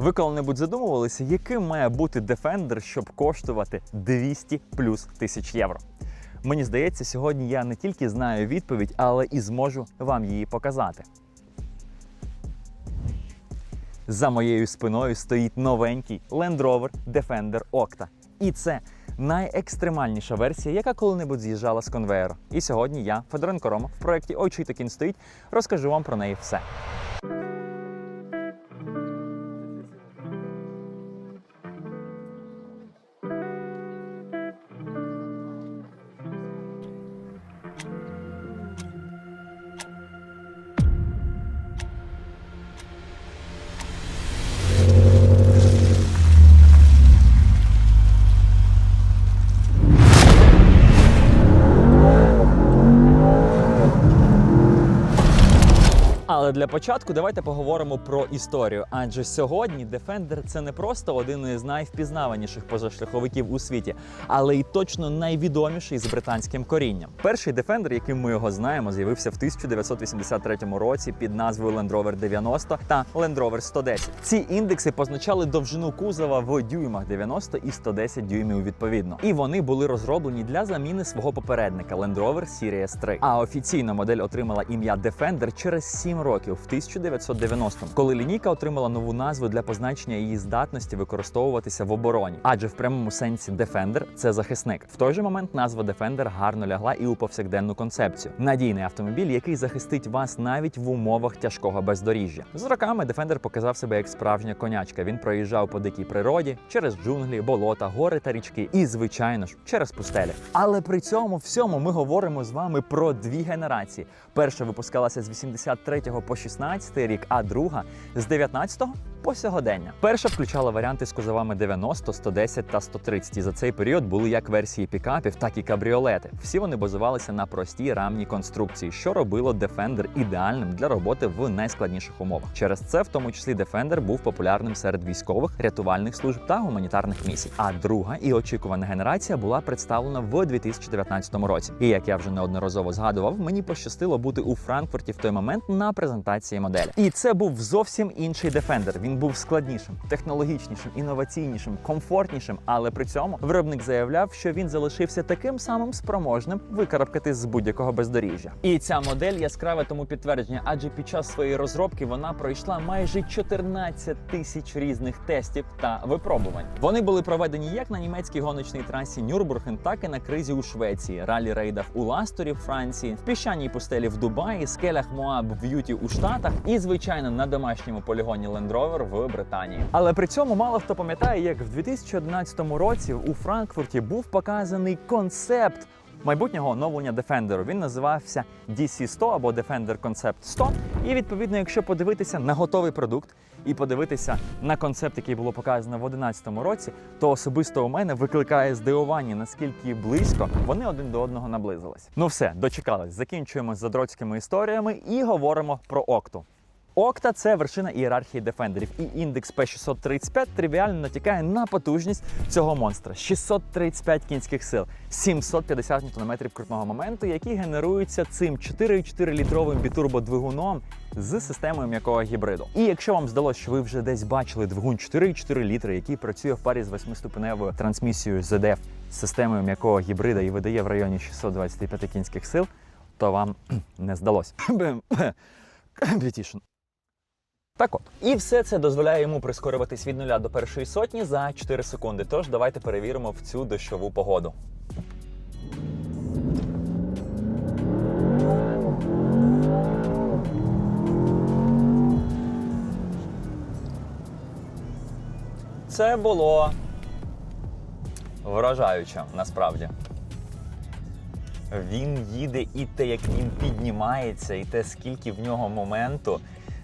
Ви коли-небудь задумувалися, яким має бути Defender, щоб коштувати 200 плюс тисяч євро? Мені здається, сьогодні я не тільки знаю відповідь, але і зможу вам її показати. За моєю спиною стоїть новенький Land Rover Defender Octa. І це найекстремальніша версія, яка коли-небудь з'їжджала з конвеєру. І сьогодні я, Федоренко Рома, в проєкті Ой, чий такін стоїть, розкажу вам про неї все. Але для початку давайте поговоримо про історію. Адже сьогодні Defender це не просто один із найвпізнаваніших позашляховиків у світі, але й точно найвідоміший з британським корінням. Перший Defender, яким ми його знаємо, з'явився в 1983 році під назвою Land Rover 90 та Land Rover 110. Ці індекси позначали довжину кузова в дюймах 90 і 110 дюймів відповідно. І вони були розроблені для заміни свого попередника Land Rover Series 3. А офіційно модель отримала ім'я Defender через 7 років в 1990-му, коли лінійка отримала нову назву для позначення її здатності використовуватися в обороні. Адже в прямому сенсі Defender – це захисник. В той же момент назва Defender гарно лягла і у повсякденну концепцію. Надійний автомобіль, який захистить вас навіть в умовах тяжкого бездоріжжя. З роками Defender показав себе як справжня конячка. Він проїжджав по дикій природі через джунглі, болота, гори та річки, і, звичайно ж, через пустелі. Але при цьому всьому ми говоримо з вами про дві генерації. Перша випускалася з 83 по 16 рік, а друга з 19 по сьогодення. Перша включала варіанти з кузовами 90, 110 та 130. І за цей період були як версії пікапів, так і кабріолети. Всі вони базувалися на простій рамній конструкції, що робило Defender ідеальним для роботи в найскладніших умовах. Через це, в тому числі, Defender був популярним серед військових, рятувальних служб та гуманітарних місій. А друга і очікувана генерація була представлена в 2019 році. І як я вже неодноразово згадував, мені пощастило бути у Франкфурті в той момент на презентації моделі. І це був зовсім інший Defender. Він був складнішим, технологічнішим, інноваційнішим, комфортнішим, але при цьому виробник заявляв, що він залишився таким самим спроможним викарабкати з будь-якого бездоріжжя. І ця модель яскраве тому підтвердження, адже під час своєї розробки вона пройшла майже 14 тисяч різних тестів та випробувань. Вони були проведені як на німецькій гоночній трасі Нюрбурген, так і на кризі у Швеції, ралі рейдах у Ласторі Франції, в піщаній пустелі в Дубаї, скелях Моаб в Юті у Штатах і, звичайно, на домашньому полігоні Land Rover в Британії. Але при цьому мало хто пам'ятає, як в 2011 році у Франкфурті був показаний концепт. Майбутнього оновлення Defender. він називався DC100 або Defender Concept 100. І відповідно, якщо подивитися на готовий продукт і подивитися на концепт, який було показано в 2011 році, то особисто у мене викликає здивування, наскільки близько вони один до одного наблизились. Ну все, дочекались. Закінчуємо з задроцькими історіями і говоримо про Окту. Окта це вершина ієрархії дефендерів, і індекс P635 тривіально натякає на потужність цього монстра: 635 кінських сил, 750 Нм крутного моменту, які генеруються цим 4,4 літровим бітурбодвигуном з системою м'якого гібриду. І якщо вам здалося, що ви вже десь бачили двигун 4,4 літри, який працює в парі з восьмиступеневою трансмісією ZDF з системою м'якого гібрида і видає в районі 625 кінських сил, то вам не здалось. Competition. Так от. І все це дозволяє йому прискорюватись від нуля до першої сотні за 4 секунди. Тож давайте перевіримо в цю дощову погоду. Це було вражаюче насправді. Він їде і те, як він піднімається, і те, скільки в нього моменту.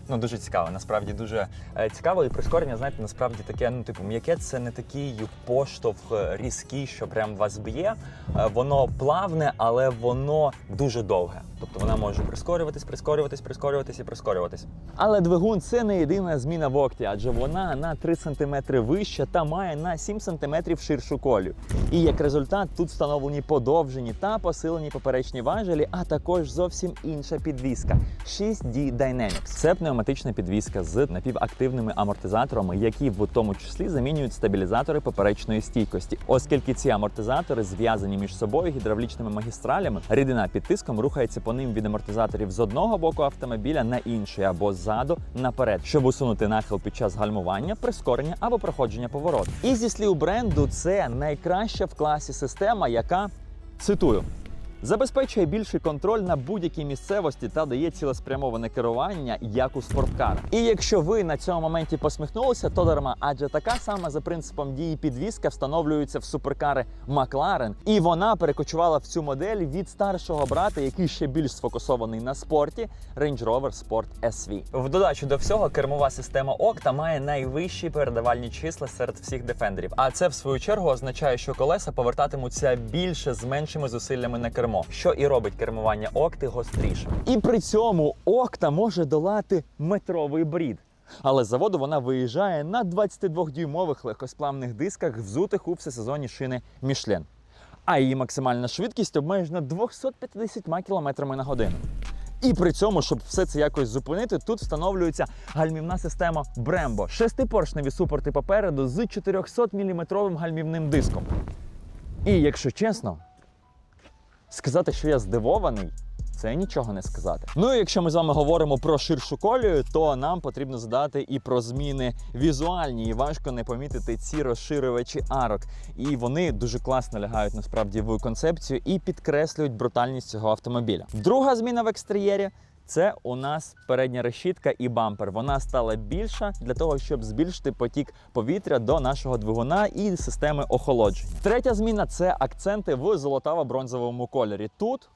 Ну, дуже цікаво. Насправді дуже е, цікаво. І прискорення, знаєте, насправді таке, ну, типу, м'яке це не такий поштовх е, різкий, що прям вас б'є. Е, Воно плавне, але воно дуже довге. Тобто вона може прискорюватись, прискорюватись, прискорюватись і прискорюватись. Але двигун це не єдина зміна в окті, адже вона на 3 см вища та має на 7 см ширшу колію. І як результат тут встановлені подовжені та посилені поперечні важелі, а також зовсім інша підвіска 6D Dynamics. Це пневматична підвіска з напівактивними амортизаторами, які в тому числі замінюють стабілізатори поперечної стійкості, оскільки ці амортизатори зв'язані між собою гідравлічними магістралями. Рідина під тиском рухається по ним від амортизаторів з одного боку автомобіля на інший або ззаду наперед, щоб усунути нахил під час гальмування, прискорення або проходження повороту. І зі слів бренду, це найкраща в класі система, яка цитую. Забезпечує більший контроль на будь-якій місцевості та дає цілеспрямоване керування, як у спорткар. І якщо ви на цьому моменті посміхнулися, то дарма, адже така сама за принципом дії підвіска встановлюється в суперкари Макларен, і вона перекочувала в цю модель від старшого брата, який ще більш сфокусований на спорті Range Rover Sport SV. В додачу до всього кермова система Octa має найвищі передавальні числа серед всіх дефендерів. А це в свою чергу означає, що колеса повертатимуться більше з меншими зусиллями на кермо, що і робить кермування Окти гострішим. І при цьому Окта може долати метровий брід. Але з заводу вона виїжджає на 22-дюймових легкосплавних дисках, взутих у всесезонні шини Мішлен. А її максимальна швидкість обмежена 250 км на годину. І при цьому, щоб все це якось зупинити, тут встановлюється гальмівна система Brembo. Шестипоршневі супорти попереду з 400 мм гальмівним диском. І якщо чесно, сказати, що я здивований. Це нічого не сказати. Ну і якщо ми з вами говоримо про ширшу колію, то нам потрібно згадати і про зміни візуальні. І важко не помітити ці розширювачі арок. І вони дуже класно лягають насправді в концепцію і підкреслюють брутальність цього автомобіля. Друга зміна в екстер'єрі. Це у нас передня решітка і бампер. Вона стала більша для того, щоб збільшити потік повітря до нашого двигуна і системи охолодження. Третя зміна це акценти в золотаво-бронзовому кольорі. Тут,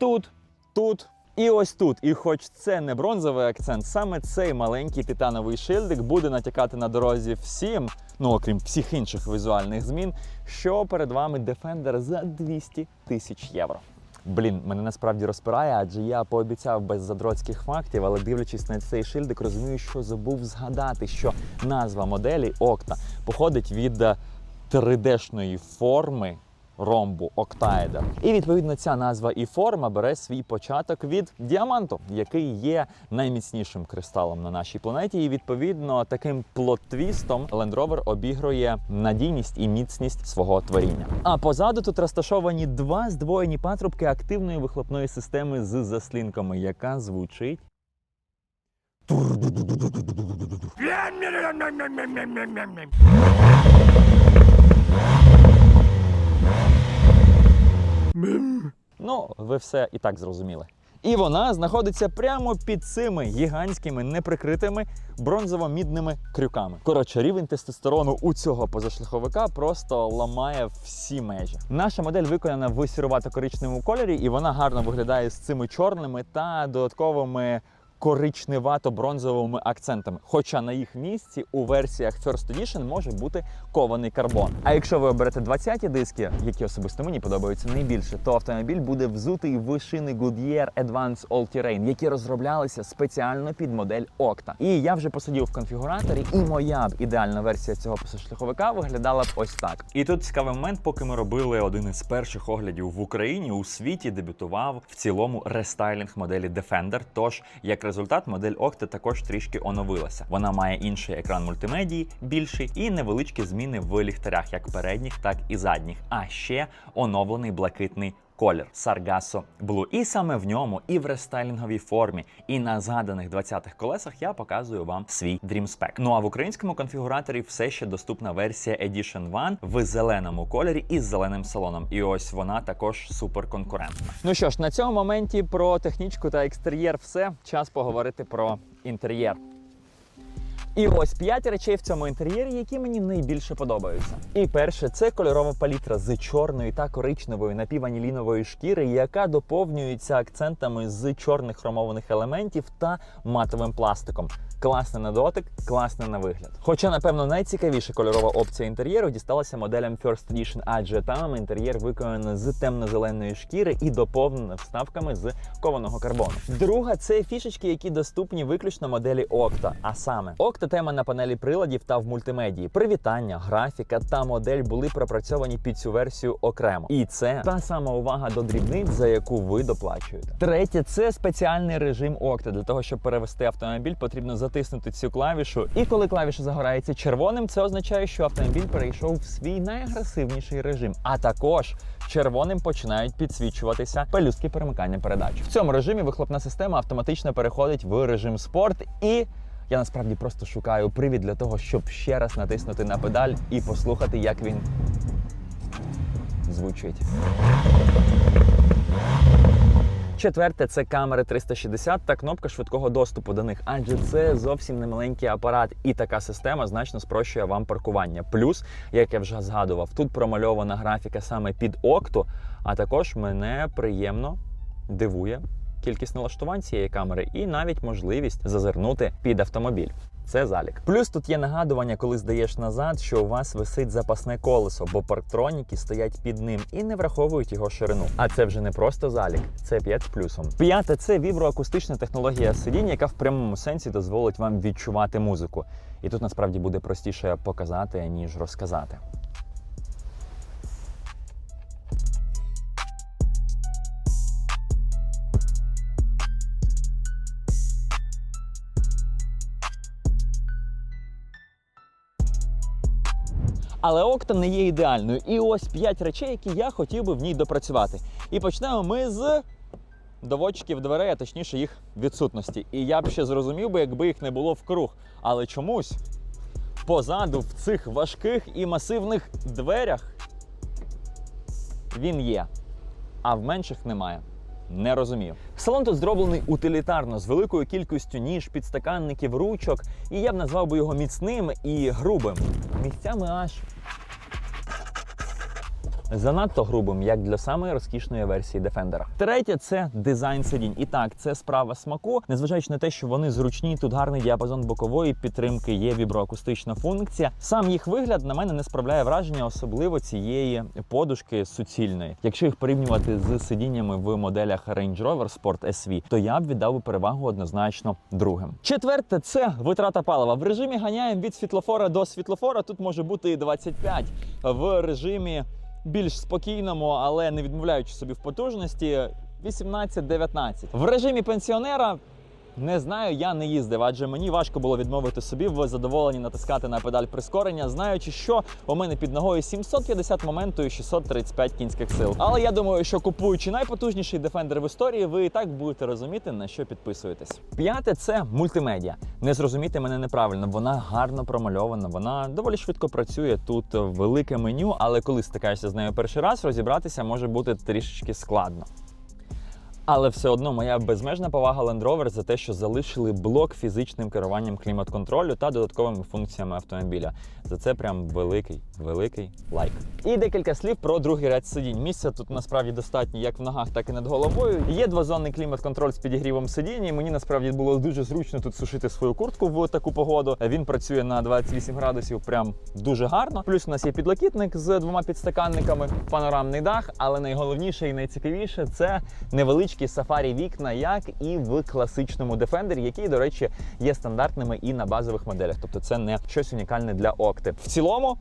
тут, тут. І ось тут, і хоч це не бронзовий акцент, саме цей маленький титановий шильдик буде натякати на дорозі всім, ну окрім всіх інших візуальних змін, що перед вами Defender за 200 тисяч євро. Блін, мене насправді розпирає, адже я пообіцяв без задроцьких фактів, але дивлячись на цей шильдик, розумію, що забув згадати, що назва моделі Окта походить від е, 3D-шної форми ромбу Октаедер. І відповідно ця назва і форма бере свій початок від діаманту, який є найміцнішим кристалом на нашій планеті. І відповідно таким плот-твістом Land Rover обігрує надійність і міцність свого творіння. А позаду тут розташовані два здвоєні патрубки активної вихлопної системи з заслінками, яка звучить. Ну, ви все і так зрозуміли. І вона знаходиться прямо під цими гігантськими неприкритими бронзово-мідними крюками. Коротше, рівень тестостерону у цього позашляховика просто ламає всі межі. Наша модель виконана в сірувато-коричневому кольорі, і вона гарно виглядає з цими чорними та додатковими коричневато-бронзовими акцентами. Хоча на їх місці у версіях First Edition може бути кований карбон. А якщо ви оберете 20-ті диски, які особисто мені подобаються найбільше, то автомобіль буде взутий в шини Goodyear Advance All Terrain, які розроблялися спеціально під модель Octa. І я вже посидів в конфігураторі, і моя б ідеальна версія цього шляховика виглядала б ось так. І тут цікавий момент, поки ми робили один із перших оглядів в Україні, у світі дебютував в цілому рестайлінг моделі Defender. Тож, як результат, модель Octa також трішки оновилася. Вона має інший екран мультимедії, більший, і невеличкі зміни в ліхтарях, як передніх, так і задніх. А ще оновлений блакитний. Колір Sargasso Blue. І саме в ньому, і в рестайлінговій формі, і на згаданих 20-х колесах я показую вам свій Dream Spec. Ну а в українському конфігураторі все ще доступна версія Edition One в зеленому кольорі із зеленим салоном. І ось вона також супер конкурентна. Ну що ж, на цьому моменті про технічку та екстер'єр все. Час поговорити про інтер'єр. І ось п'ять речей в цьому інтер'єрі, які мені найбільше подобаються. І перше, це кольорова палітра з чорної та коричневої напіванілінової шкіри, яка доповнюється акцентами з чорних хромованих елементів та матовим пластиком. Класний на дотик, класний на вигляд. Хоча, напевно, найцікавіша кольорова опція інтер'єру дісталася моделям First Edition, адже там інтер'єр виконаний з темно-зеленої шкіри і доповнено вставками з кованого карбону. Друга це фішечки, які доступні виключно моделі Octa. А саме Octa тема на панелі приладів та в мультимедії. Привітання, графіка та модель були пропрацьовані під цю версію окремо. І це та сама увага до дрібниць, за яку ви доплачуєте. Третє це спеціальний режим Octa. Для того, щоб перевести автомобіль, потрібно затиснути цю клавішу. І коли клавіша загорається червоним, це означає, що автомобіль перейшов в свій найагресивніший режим. А також червоним починають підсвічуватися пелюстки перемикання передач. В цьому режимі вихлопна система автоматично переходить в режим спорт і. Я насправді просто шукаю привід для того, щоб ще раз натиснути на педаль і послухати, як він звучить. Четверте це камери 360 та кнопка швидкого доступу до них, адже це зовсім не маленький апарат, і така система значно спрощує вам паркування. Плюс, як я вже згадував, тут промальована графіка саме під окту, а також мене приємно дивує кількість налаштувань цієї камери і навіть можливість зазирнути під автомобіль. Це залік. Плюс тут є нагадування, коли здаєш назад, що у вас висить запасне колесо, бо парктроніки стоять під ним і не враховують його ширину. А це вже не просто залік, це 5 з плюсом. П'яте це віброакустична технологія сидіння, яка в прямому сенсі дозволить вам відчувати музику. І тут насправді буде простіше показати, ніж розказати. Але Окта не є ідеальною. І ось 5 речей, які я хотів би в ній допрацювати. І почнемо ми з доводчиків дверей, а точніше їх відсутності. І я б ще зрозумів би, якби їх не було вкруг. Але чомусь позаду в цих важких і масивних дверях він є, а в менших немає. Не розумію. Салон тут зроблений утилітарно з великою кількістю ніж, підстаканників, ручок, і я б назвав би його міцним і грубим. Місцями аж занадто грубим, як для самої розкішної версії Defender. Третє це дизайн сидінь. І так, це справа смаку, незважаючи на те, що вони зручні, тут гарний діапазон бокової підтримки, є віброакустична функція. Сам їх вигляд на мене не справляє враження, особливо цієї подушки суцільної. Якщо їх порівнювати з сидіннями в моделях Range Rover Sport SV, то я б віддав перевагу однозначно другим. Четверте це витрата палива. В режимі ганяємо від світлофора до світлофора. Тут може бути і 25. В режимі більш спокійному, але не відмовляючи собі в потужності. 18-19. В режимі пенсіонера не знаю, я не їздив, адже мені важко було відмовити собі в задоволенні натискати на педаль прискорення, знаючи, що у мене під ногою 750 моменту і 635 кінських сил. Але я думаю, що купуючи найпотужніший Defender в історії, ви і так будете розуміти, на що підписуєтесь. П'яте це мультимедіа. Не зрозумійте мене неправильно, вона гарно промальована, вона доволі швидко працює. Тут велике меню, але коли стикаєшся з нею перший раз, розібратися може бути трішечки складно. Але все одно моя безмежна повага Land Rover за те, що залишили блок фізичним керуванням клімат-контролю та додатковими функціями автомобіля. За це прям великий, великий лайк. І декілька слів про другий ряд сидінь. Місця тут насправді достатньо як в ногах, так і над головою. Є двозонний клімат-контроль з підігрівом сидіння. і Мені насправді було дуже зручно тут сушити свою куртку в таку погоду. Він працює на 28 градусів, прям дуже гарно. Плюс у нас є підлокітник з двома підстаканниками, панорамний дах, але найголовніше і найцікавіше це невеличкі сафарі вікна, як і в класичному Defender, які, до речі, є стандартними і на базових моделях. Тобто це не щось унікальне для Окти. В цілому.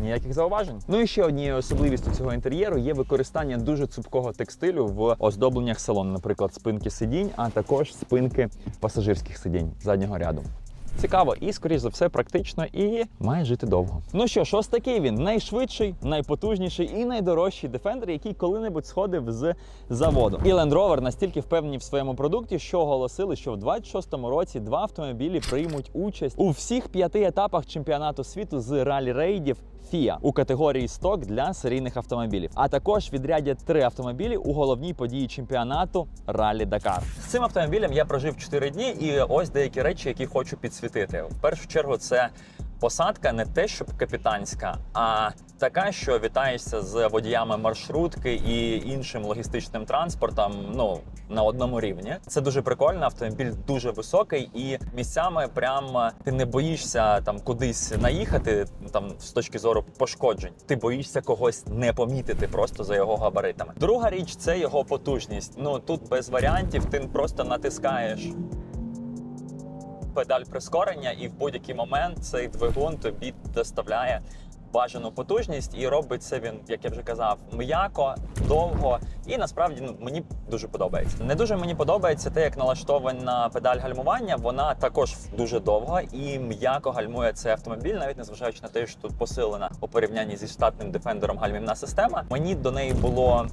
Ніяких зауважень. Ну і ще однією особливістю цього інтер'єру є використання дуже цупкого текстилю в оздобленнях салону, наприклад, спинки сидінь, а також спинки пасажирських сидінь заднього ряду. Цікаво і, скоріш за все, практично і має жити довго. Ну що ж, ось такий він найшвидший, найпотужніший і найдорожчий Defender, який коли-небудь сходив з заводу. І Land Rover настільки впевнені в своєму продукті, що оголосили, що в 26-му році два автомобілі приймуть участь у всіх п'яти етапах чемпіонату світу з ралі-рейдів FIA у категорії сток для серійних автомобілів. А також відрядять три автомобілі у головній події чемпіонату Ралі Дакар. З цим автомобілем я прожив 4 дні, і ось деякі речі, які хочу підсвітити. В першу чергу, це Посадка не те, щоб капітанська, а така, що вітаєшся з водіями маршрутки і іншим логістичним транспортом. Ну на одному рівні. Це дуже прикольно. Автомобіль дуже високий, і місцями прям ти не боїшся там кудись наїхати, там з точки зору пошкоджень. Ти боїшся когось не помітити просто за його габаритами. Друга річ це його потужність. Ну тут без варіантів, ти просто натискаєш педаль прискорення, і в будь-який момент цей двигун тобі доставляє бажану потужність, і робить це він, як я вже казав, м'яко, довго. І насправді ну, мені дуже подобається. Не дуже мені подобається те, як налаштована педаль гальмування. Вона також дуже довго і м'яко гальмує цей автомобіль, навіть незважаючи на те, що тут посилена у порівнянні зі штатним дефендером гальмівна система. Мені до неї було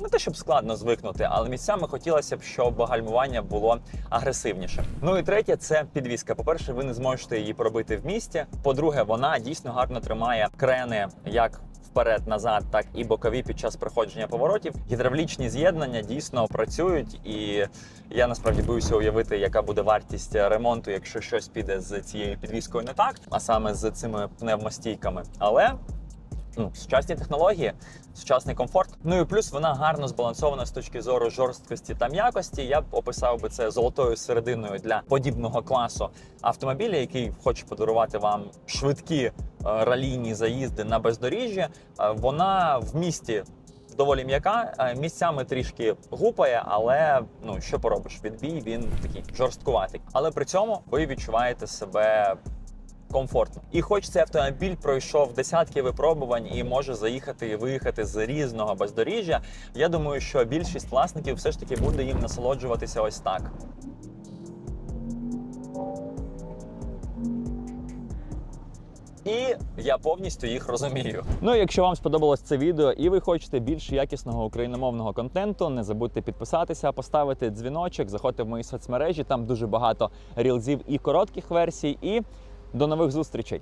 не те, щоб складно звикнути, але місцями хотілося б, щоб гальмування було агресивніше. Ну і третє це підвіска. По-перше, ви не зможете її пробити в місті. По-друге, вона дійсно гарно тримає крени як. Вперед-назад, так і бокові під час проходження поворотів. Гідравлічні з'єднання дійсно працюють, і я насправді боюся уявити, яка буде вартість ремонту, якщо щось піде з цією підвіскою не так, а саме з цими пневмостійками. Але ну, сучасні технології, сучасний комфорт. Ну і плюс вона гарно збалансована з точки зору жорсткості та м'якості. Я б описав би це золотою серединою для подібного класу автомобіля, який хоче подарувати вам швидкі е, ралійні заїзди на бездоріжжі. Е, Вона в місті. Доволі м'яка, е, місцями трішки гупає, але ну що поробиш, відбій він такий жорсткуватий. Але при цьому ви відчуваєте себе комфортно. І хоч цей автомобіль пройшов десятки випробувань і може заїхати і виїхати з різного бездоріжжя, я думаю, що більшість власників все ж таки буде їм насолоджуватися ось так. І я повністю їх розумію. Ну якщо вам сподобалось це відео і ви хочете більш якісного україномовного контенту, не забудьте підписатися, поставити дзвіночок, заходьте в мої соцмережі. Там дуже багато рілзів і коротких версій. І до нових зустрічей.